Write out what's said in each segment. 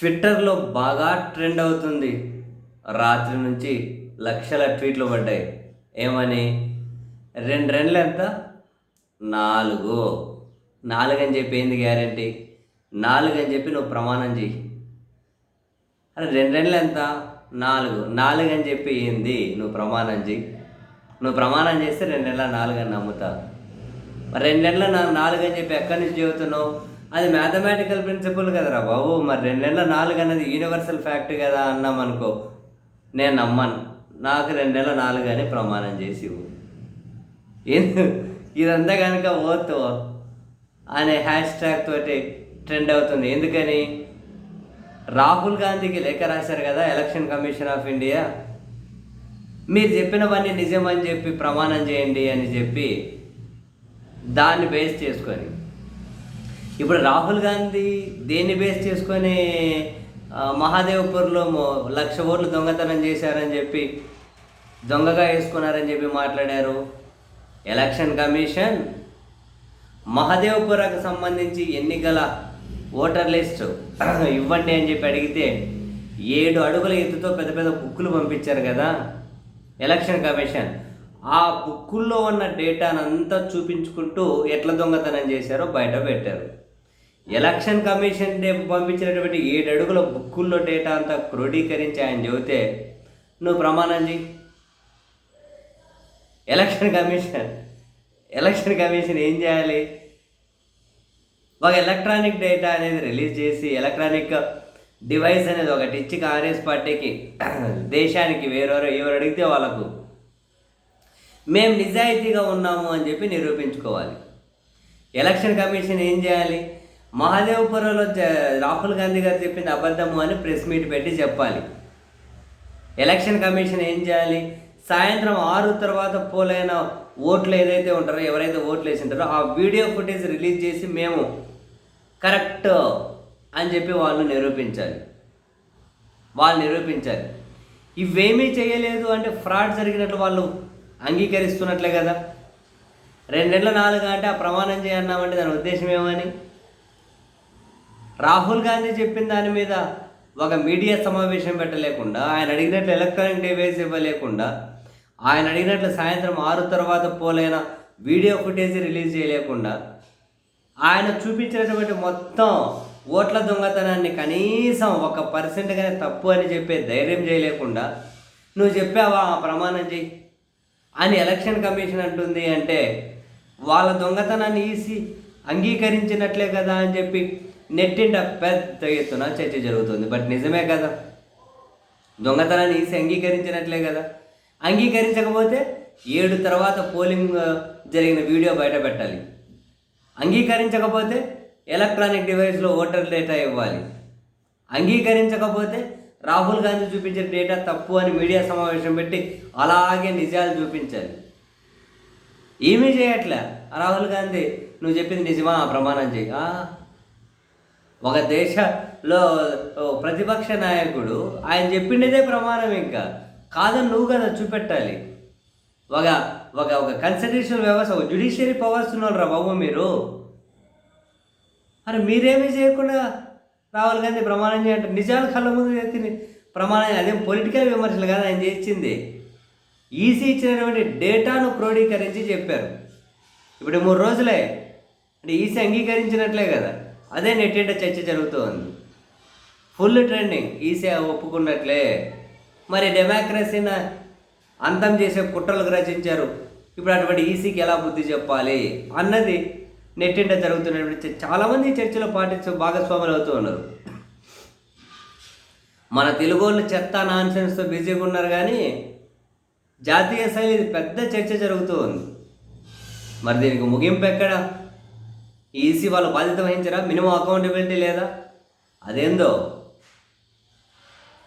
ట్విట్టర్లో బాగా ట్రెండ్ అవుతుంది. రాత్రి నుంచి లక్షల ట్వీట్లు పడ్డాయి. ఏమని? రెండు రెండ్లు ఎంత? నాలుగు. నాలుగు అని చెప్పి ఏంది గ్యారంటీ? నాలుగు అని చెప్పి నువ్వు ప్రమాణం చెయ్యి. అరే రెండు రెండ్లు ఎంత? నాలుగు. నాలుగు అని చెప్పి ఏంది? నువ్వు ప్రమాణం చెయ్యి. నువ్వు ప్రమాణం చేస్తే రెండు నెలల నాలుగు అని నమ్ముతా. మరి రెండు నెలల నాలుగు అని చెప్పి ఎక్కడి నుంచి చెబుతున్నావు? అది మ్యాథమెటికల్ ప్రిన్సిపల్ కదరా బాబు. మరి రెండు నెలల నాలుగు అన్నది యూనివర్సల్ ఫ్యాక్ట్ కదా అన్నాం అనుకో. నేను నమ్మను. నాకు రెండు నెలల నాలుగు అని ప్రమాణం చేసి ఇదంతా కనుక ఓతో అనే హ్యాష్ ట్యాగ్ తోటి ట్రెండ్ అవుతుంది. ఎందుకని? రాహుల్ గాంధీకి లేఖ రాశారు కదా ఎలక్షన్ కమిషన్ ఆఫ్ ఇండియా మీరు చెప్పినవన్నీ నిజమని చెప్పి ప్రమాణం చేయండి అని చెప్పి దాన్ని బేస్ చేసుకొని. ఇప్పుడు రాహుల్ గాంధీ దేన్ని బేస్ చేసుకొని మహాదేవ్పూర్లో లక్ష ఓట్లు దొంగతనం చేశారని చెప్పి దొంగగా వేసుకున్నారని చెప్పి మాట్లాడారు. ఎలక్షన్ కమిషన్ మహాదేవ్పురకు సంబంధించి ఎన్నికల ఓటర్ లిస్ట్ ఇవ్వండి అని చెప్పి అడిగితే ఏడు అడుగుల ఎత్తుతో పెద్ద పెద్ద బుక్కులు పంపించారు కదా. ఎలక్షన్ కమిషన్ ఆ బుక్కుల్లో ఉన్న డేటాను అంతా చూపించుకుంటూ ఎట్లా దొంగతనం చేశారో బయట పెట్టారు. ఎలక్షన్ కమిషన్ డే పంపించినటువంటి ఏడు అడుగుల బుక్కుల్లో డేటా అంతా క్రోడీకరించి ఆయన చెబితే నువ్వు ప్రమాణం చేయి ఎలక్షన్ కమిషన్ ఎలక్షన్ కమిషన్ ఏం చేయాలి? ఒక ఎలక్ట్రానిక్ డేటా అనేది రిలీజ్ చేసి ఎలక్ట్రానిక్ డివైస్ అనేది ఒకటి ఇచ్చి కాంగ్రెస్ పార్టీకి దేశానికి వేరెవరో ఎవరు అడిగితే వాళ్ళకు మేము నిజాయితీగా ఉన్నాము అని చెప్పి నిరూపించుకోవాలి. ఎలక్షన్ కమిషన్ ఏం చేయాలి? మహాదేవపురంలో రాహుల్ గాంధీ గారు చెప్పింది అబద్ధము అని ప్రెస్ మీట్ పెట్టి చెప్పాలి. ఎలక్షన్ కమిషన్ ఏం చేయాలి? సాయంత్రం ఆరు తర్వాత పోలైన ఓట్లు ఏదైతే ఉంటారో ఎవరైతే ఓట్లు వేసి ఉంటారో ఆ వీడియో ఫుటేజ్ రిలీజ్ చేసి మేము కరెక్ట్ అని చెప్పి వాళ్ళు నిరూపించాలి. వాళ్ళు నిరూపించాలి. ఇవేమీ చేయలేదు అంటే ఫ్రాడ్ జరిగినట్లు వాళ్ళు అంగీకరిస్తున్నట్లే కదా. రెండేళ్ళ నాలుగు అంటే ఆ ప్రమాణం చేయన్నామంటే దాని ఉద్దేశం ఏమని? రాహుల్ గాంధీ చెప్పిన దాని మీద ఒక మీడియా సమావేశం పెట్టలేకుండా ఆయన అడిగినట్లు ఎలక్ట్రానిక్ డివైస్ ఇవ్వలేకుండా ఆయన అడిగినట్లు సాయంత్రం ఆరు తర్వాత పోలైన వీడియో ఫుటేజ్ రిలీజ్ చేయలేకుండా ఆయన చూపించినటువంటి మొత్తం ఓట్ల దొంగతనాన్ని కనీసం ఒక పర్సెంట్గానే తప్పు అని చెప్పే ధైర్యం చేయలేకుండా నువ్వు చెప్పావా ఆ ప్రమాణం చెయ్యి అని ఎలక్షన్ కమిషన్ అంటుంది అంటే వాళ్ళ దొంగతనాన్ని ఈసి అంగీకరించినట్లే కదా అని చెప్పి నెట్టింట పెద్ద ఎత్తున చర్చ జరుగుతుంది. బట్ నిజమే కదా? దొంగతనాన్ని ఈసి అంగీకరించినట్లే కదా? అంగీకరించకపోతే ఏడు తర్వాత పోలింగ్ జరిగిన వీడియో బయట పెట్టాలి. అంగీకరించకపోతే ఎలక్ట్రానిక్ డివైస్లో ఓటర్ డేటా ఇవ్వాలి. అంగీకరించకపోతే రాహుల్ గాంధీ చూపించిన డేటా తప్పు అని మీడియా సమావేశం పెట్టి అలాగే నిజాలు చూపించాలి. ఏమీ చేయట్లే. రాహుల్ గాంధీ నువ్వు చెప్పింది నిజమా? ప్రమాణం చేయి. ఒక దేశంలో ప్రతిపక్ష నాయకుడు ఆయన చెప్పిండేదే ప్రమాణం ఇంకా. కాదని నువ్వు కదా చూపెట్టాలి. ఒక ఒక ఒక కన్స్టిట్యూషనల్ వ్యవస్థ ఒక జ్యుడిషియరీ పవర్స్ ఉన్నారు రా బాబు మీరు. అరే మీరేమీ చేయకుండా రాహుల్ గాంధీ ప్రమాణం చేయంటే నిజాలు కళ్ళ ముందు ఎత్తి ప్రమాణం అదేం పొలిటికల్ విమర్శలు కాదు ఆయన చేసింది. ఈసీ ఇచ్చినటువంటి డేటాను క్రోడీకరించి చెప్పారు. ఇప్పుడు మూడు రోజులే. అంటే ఈసీ అంగీకరించినట్లే కదా. అదే నెట్టేట చర్చ జరుగుతోంది. ఫుల్ ట్రెండింగ్ ఈసీ ఒప్పుకున్నట్లే. మరి డెమోక్రసీని అంతం చేసే కుట్రలకు రచించారు. ఇప్పుడు అటువంటి ఈసీకి ఎలా బుద్ధి చెప్పాలి? అన్నది నెట్టింట జరుగుతున్నటువంటి చాలామంది చర్చలో పాటించు భాగస్వాములు అవుతూ ఉన్నారు. మన తెలుగు వాళ్ళు చెత్త నాన్సెన్స్తో బిజీగా ఉన్నారు కానీ జాతీయ శైలి పెద్ద చర్చ జరుగుతూ ఉంది. మరి దీనికి ముగింపు ఎక్కడా? ఈసీ వాళ్ళు బాధ్యత వహించరా? మినిమం అకౌంటబిలిటీ లేదా? అదేందో?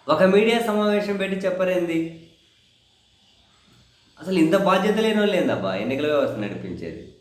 ఒక మీడియా సమావేశం పెట్టి చెప్పరేంది? అసలు ఇంత బాధ్యత లేని వాళ్ళు ఏందబ్బా? ఎన్నికల వ్యవస్థ నడిపించేది.